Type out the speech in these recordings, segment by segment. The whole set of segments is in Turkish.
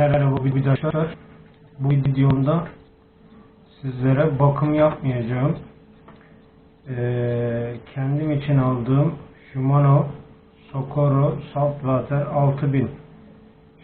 Merhaba arkadaşlar. Bu videomda sizlere bakım yapmayacağım. Ee, kendim için aldığım Shimano Socorro Saltwater 6000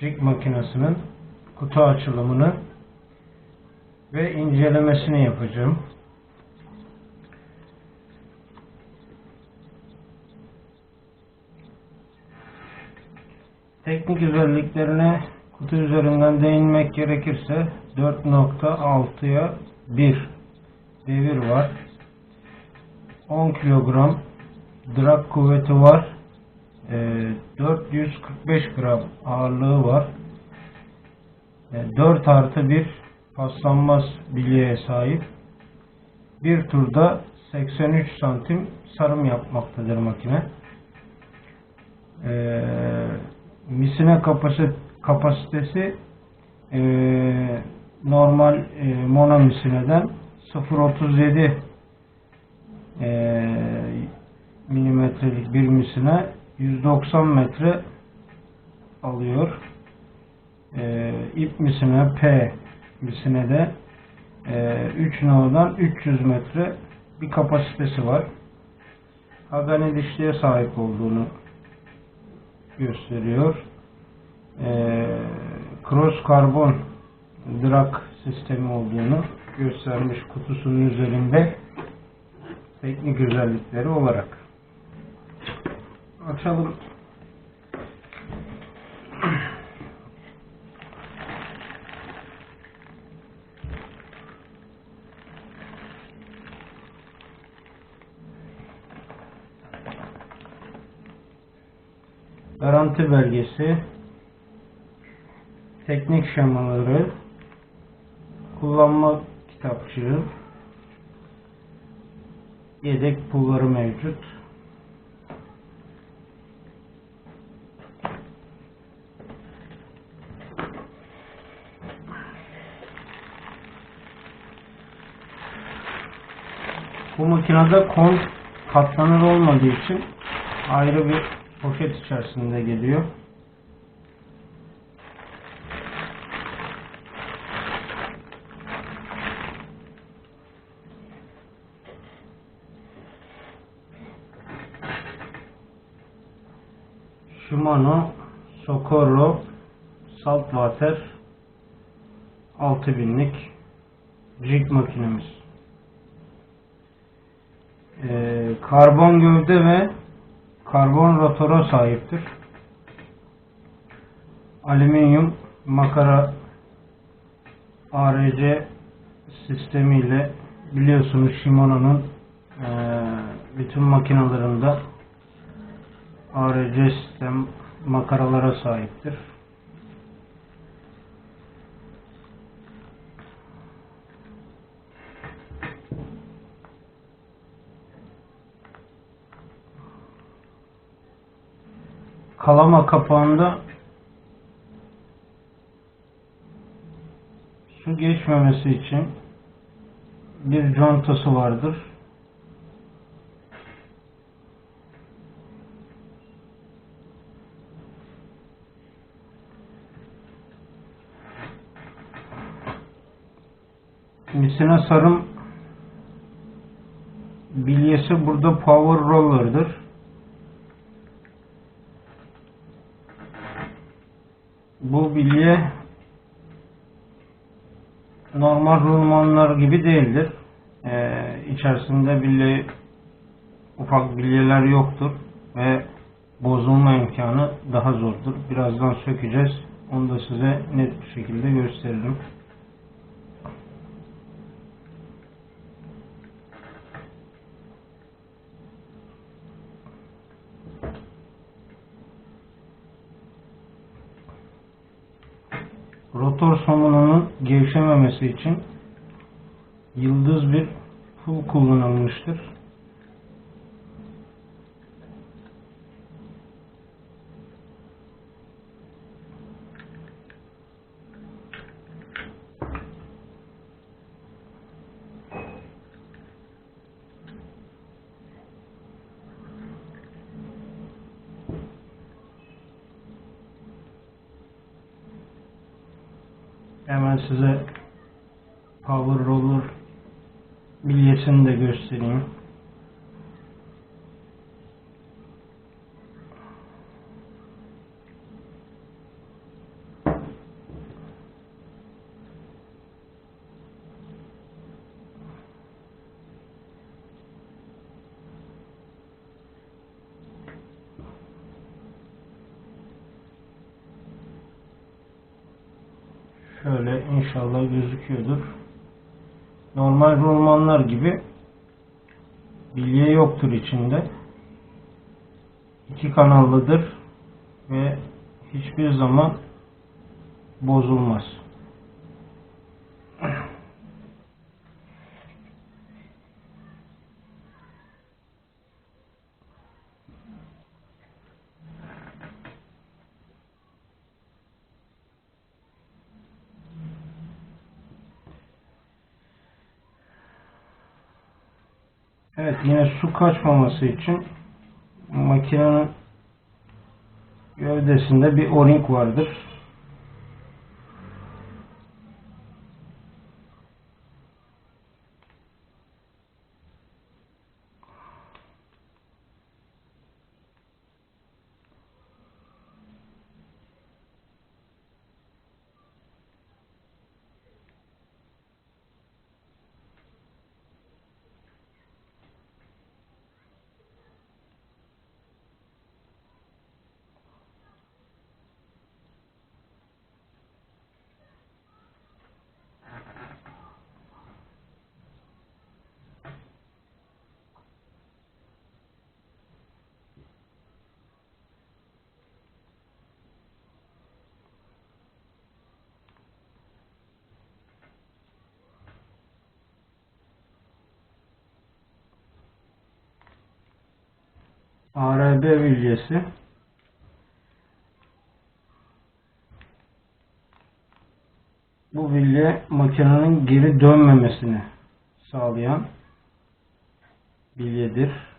jig makinesinin kutu açılımını ve incelemesini yapacağım. Teknik özelliklerine kutu üzerinden değinmek gerekirse 4.6'ya 1 devir var. 10 kilogram drag kuvveti var. Ee, 445 gram ağırlığı var. Ee, 4 artı 1 paslanmaz bilyeye sahip. Bir turda 83 santim sarım yapmaktadır makine. Ee, misine kapasite, kapasitesi e, normal e, mono misineden 0.37 e, milimetrelik bir misine 190 metre alıyor. E, ip misine P misine de e, 3 no'dan 300 metre bir kapasitesi var. Hagane dişliğe sahip olduğunu gösteriyor. Ee, cross karbon drag sistemi olduğunu göstermiş kutusunun üzerinde teknik özellikleri olarak. Açalım. Garanti belgesi, teknik şemaları, kullanma kitapçığı, yedek pulları mevcut. Bu makinede kon katlanır olmadığı için ayrı bir poşet içerisinde geliyor. Saltwater 6000'lik jig makinemiz. Ee, karbon gövde ve karbon rotora sahiptir. Alüminyum makara ARC sistemiyle biliyorsunuz Shimano'nun e, bütün makinalarında ARC sistem makaralara sahiptir. Kalama kapağında su geçmemesi için bir contası vardır. Misine sarım bilyesi burada power roller'dır. Bu bilye normal rulmanlar gibi değildir. Ee, içerisinde bilye ufak bilyeler yoktur ve bozulma imkanı daha zordur. Birazdan sökeceğiz. Onu da size net bir şekilde gösteririm. Rotor somununun gevşememesi için yıldız bir pul kullanılmıştır. Hemen size Power Roller bilyesini de göstereyim. Şöyle inşallah gözüküyordur. Normal romanlar gibi bilye yoktur içinde. İki kanallıdır ve hiçbir zaman bozulmaz. Evet yine su kaçmaması için makinenin gövdesinde bir o-ring vardır. ARB bilyesi bu bilye makinenin geri dönmemesini sağlayan bilyedir.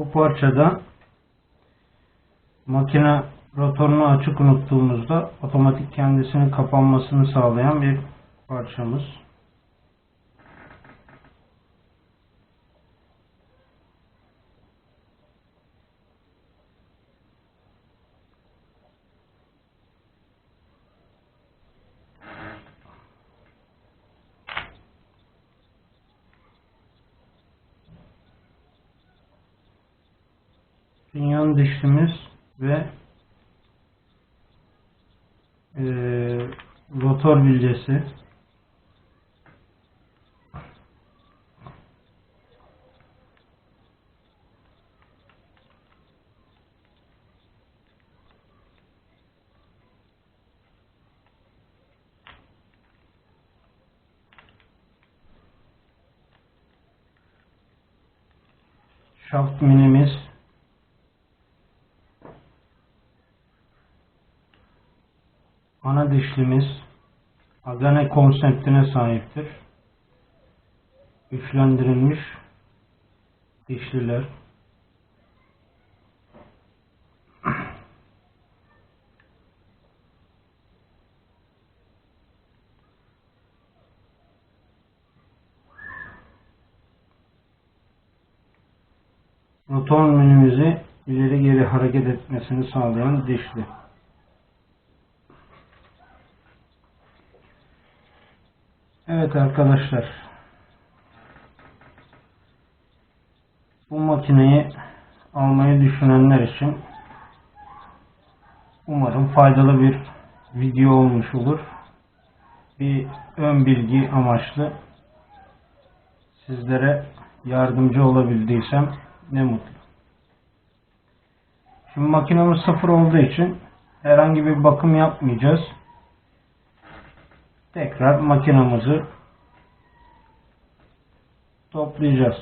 Bu parçada makine rotorunu açık unuttuğumuzda otomatik kendisinin kapanmasını sağlayan bir parçamız. Pinyon dişimiz ve e, rotor bilcesi. Şaft minimiz ana dişlimiz Agane konseptine sahiptir. Güçlendirilmiş dişliler rotor menümüzü ileri geri hareket etmesini sağlayan dişli. Evet arkadaşlar. Bu makineyi almayı düşünenler için umarım faydalı bir video olmuş olur. Bir ön bilgi amaçlı sizlere yardımcı olabildiysem ne mutlu. Şimdi makinemiz sıfır olduğu için herhangi bir bakım yapmayacağız. Tekrar makinamızı toplayacağız.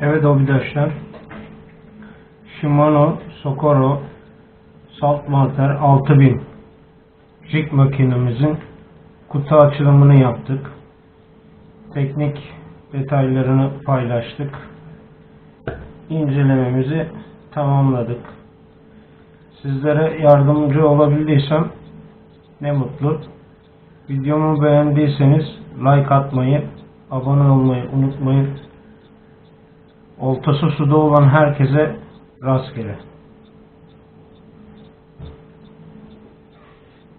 Evet arkadaşlar. Shimano Socorro Saltwater 6000 jig makinemizin kutu açılımını yaptık. Teknik detaylarını paylaştık. İncelememizi tamamladık. Sizlere yardımcı olabildiysem ne mutlu. Videomu beğendiyseniz like atmayı, abone olmayı unutmayın. Oltası suda olan herkese rastgele.